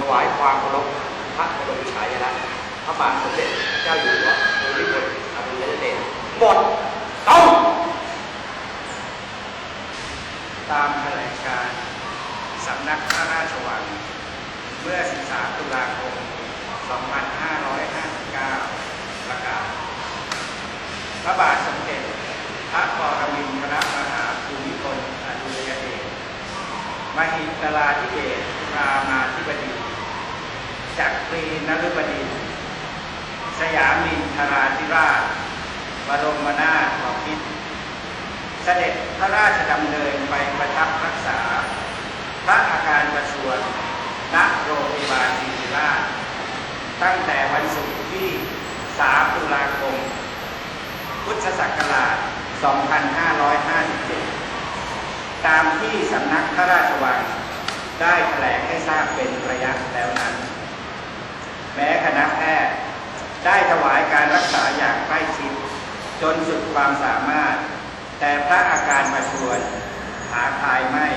ถวายความเคารพพระบรมฉายาลักษณ์พระบาทสมเด็จเจ้าอยู่หัวภูมิพลอดุลยเดชหมดต้องตามแถลงการสำนักพระราชวัง เมื่อ 13 ตุลาคม 2559 ประกาศ พระบาทสมเด็จพระปรมินทรมหาภูมิพลอดุลยเดชมหิดลาธิเบศรามาธิบดี จักรีนฤบดิน สยามินทราธิราช บรมนาถบพิตรเสด็จพระราชดำเนินไปประทับรักษา พระอาการประชวนณโรงพยาบาลศิริราช ตั้งแต่วันศุกร์ที่ 3 ตุลาคม พุทธศักราช 2557 ตามที่สำนักพระราชวังได้แถลงให้ทราบเป็นระยะแล้วนั้น แม้คณะแพทย์ได้ถวายการรักษาอย่างใกล้ชิด จนสุดความสามารถ แต่พระอาการประชวน หาคลายไม่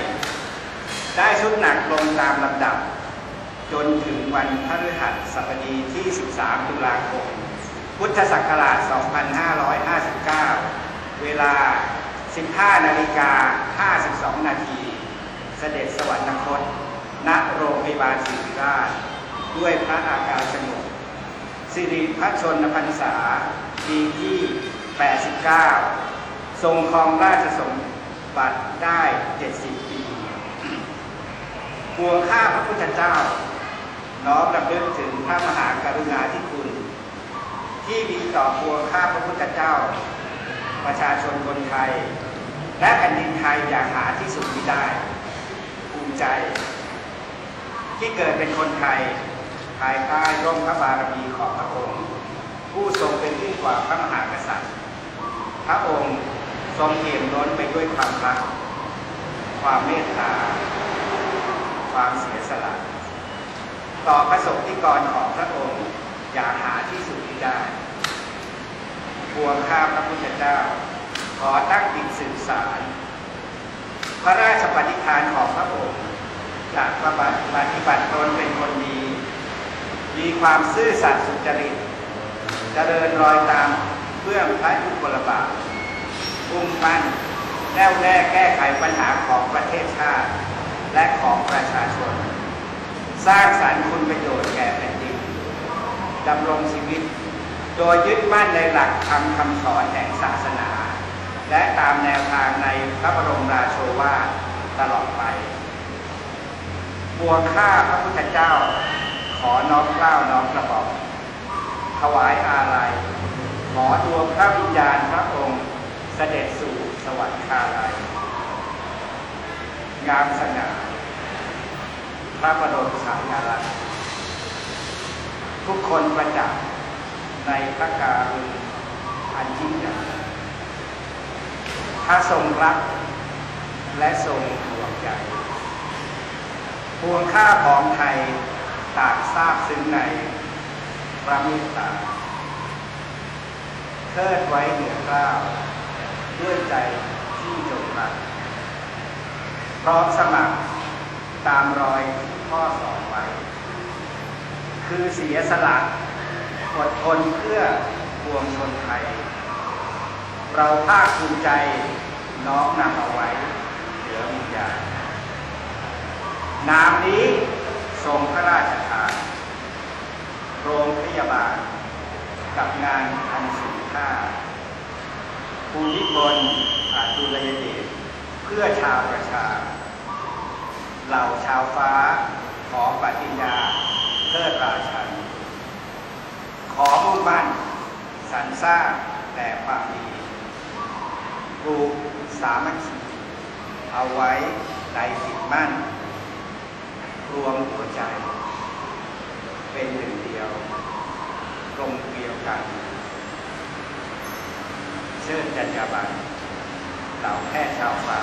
ได้สุดหนักลงตามลำดับ จนถึงวันพฤหัสบดีที่ 13 ตุลาคม พุทธศักราช 2559 เวลา 15 นาฬิกา 52 นาที เสด็จสวรรคตณโรงพยาบาลศิริราช ด้วยพระอาการสงบสิริพระชนพรรษา ปีที่ 89 ทรงครองราชสมบัติได้ 70 ปีปวงข้าพระพุทธเจ้า น้อมรำลึกถึงพระมหากรุณาธิคุณ ที่มีต่อปวงข้าพระพุทธเจ้า ประชาชนคนไทย และแผ่นดินไทยอย่างหาที่สุดมิได้ ภูมิใจ ที่เกิดเป็นคนไทย ภายใต้ร่มพระบารมีของพระองค์ ผู้ทรงเป็นยิ่งกว่าพระมหากษัตริย์ พระองค์ทรงเปี่ยมล้นไปด้วยความรัก ความเมตตา ความเสียสละ ต่อพระสงฆ์นิกรของพระองค์อย่าหาที่สุดมิได้พวงข้าพระพุทธเจ้า ขอตั้งจิตสื่อสาร พระราชปฏิภาณของพระองค์จากปฏิบัติปฏิบัติตนเป็นคนดี มีความซื่อสัตย์สุจริตเจริญรอยตามเพื่องพระยุคลบาทมุ่งมั่นแน่วแน่แก้ไขปัญหาของประเทศชาติ และของประชาชน สร้างสรรค์คุณประโยชน์แก่แผ่นดินดำรงชีวิต โดยยึดมั่นในหลักธรรมคำสอนแห่งศาสนา และตามแนวทางในพระบรมราโชวาทตลอดไปบวงข้าพระพุทธเจ้า อน้อมกล้าวน้อมกระบอกถวายอาลัย ขอดวงพระวิญญาณพระองค์เสด็จสู่สวรรคาลัย งามสง่าพระบรมสายาลักทุกคนประจักษ์ในพระการุณอันยิ่งใหญ่ถ้าทรงรักและทรงห่วงใยพวงค่าของไทย ตากซาบซึ้งในพระเมตตาเทิดไว้เหนือกล้าวด้วยใจที่จงรักพร้อมสมัครตามรอยที่พ่อสอนไว้ คือเสียสละอดทนเพื่อปวงชนไทย เราภาคภูมิใจน้อมนำเอาไว้เหลือวิญญาณนามนี้ทรงพระราช โรงพยาบาล กับงานอันสูงค่าภูมิพลอาดุลยเดชเพื่อชาวประชา เหล่าชาวฟ้าขอปฏิญญาเทิดราชัน ขอมุ่งมั่นสรรสร้างแต่ความดีปลูกสามัคคีเอาไว้ในจิตมั่น รวมหัวใจ เป็นหนึ่ง ยวตรงเดียวกันเชิญจัญญาบันเหล่าแพทย์ชาวฟ้า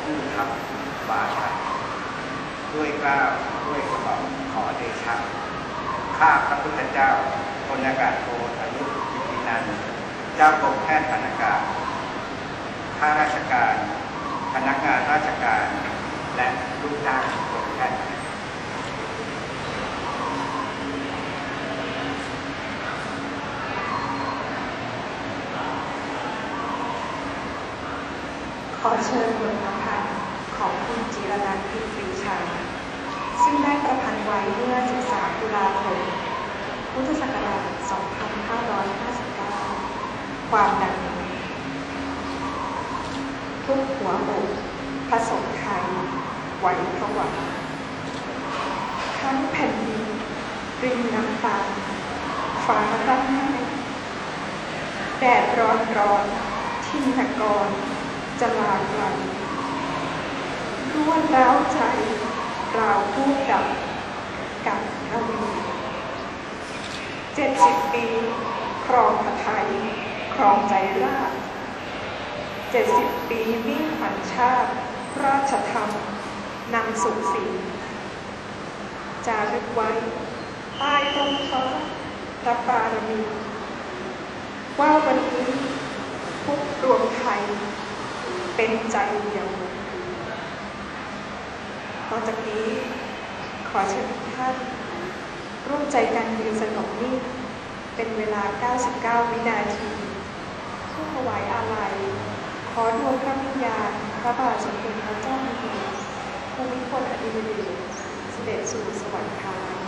ผู้ทำบาชันด้วยกล้าวด้วยกระบอกขอเดชะข้าพระพุทธเจ้าพลอากาศโทอายุกิตินันท์เจ้ากรมแพทย์พนากาศข้าราชการ พนักงานราชการ และลูกจ้างกรมแพทย์ ขอเชิญบทประพันธ์ของคุณจิรนันท์พิพ์ปรีชา ซึ่งได้ประพันธ์ไว้เมื่อ 13 ตุลาคม พุทธศักราช 2559 ความดังนี้ทุกหัวอกผสมไทยไหวผวาทั้งแผ่นดินรินน้ำตาฟ้าร่ำไห้แดดร้อนร้อนทินกร จะลาไกลร่วนร้าวใจราวพูดดับกับทวีเจ็ดสิบปีครองพระไทยครองใจราชเจ็ดสิบปีวิ่งขวัญชาติ ราชธรรมนำสุขสีจารึกไว้ใต้ร่มฟ้าพระปารมี ว่าวันนี้ทุกรวมไทย เป็นใจเดียวต่อจากนี้ขอเชิญทุกท่านร่วมใจกันยืนสงบนิ่งเป็นเวลา 99 วินาทีเพื่อถวายอาลัย ขอดวงพระวิญญาณพระบาทสมเด็จพระเจ้าอยู่หัวภูมิพลอดุลยเดชเสด็จสู่สวรรคา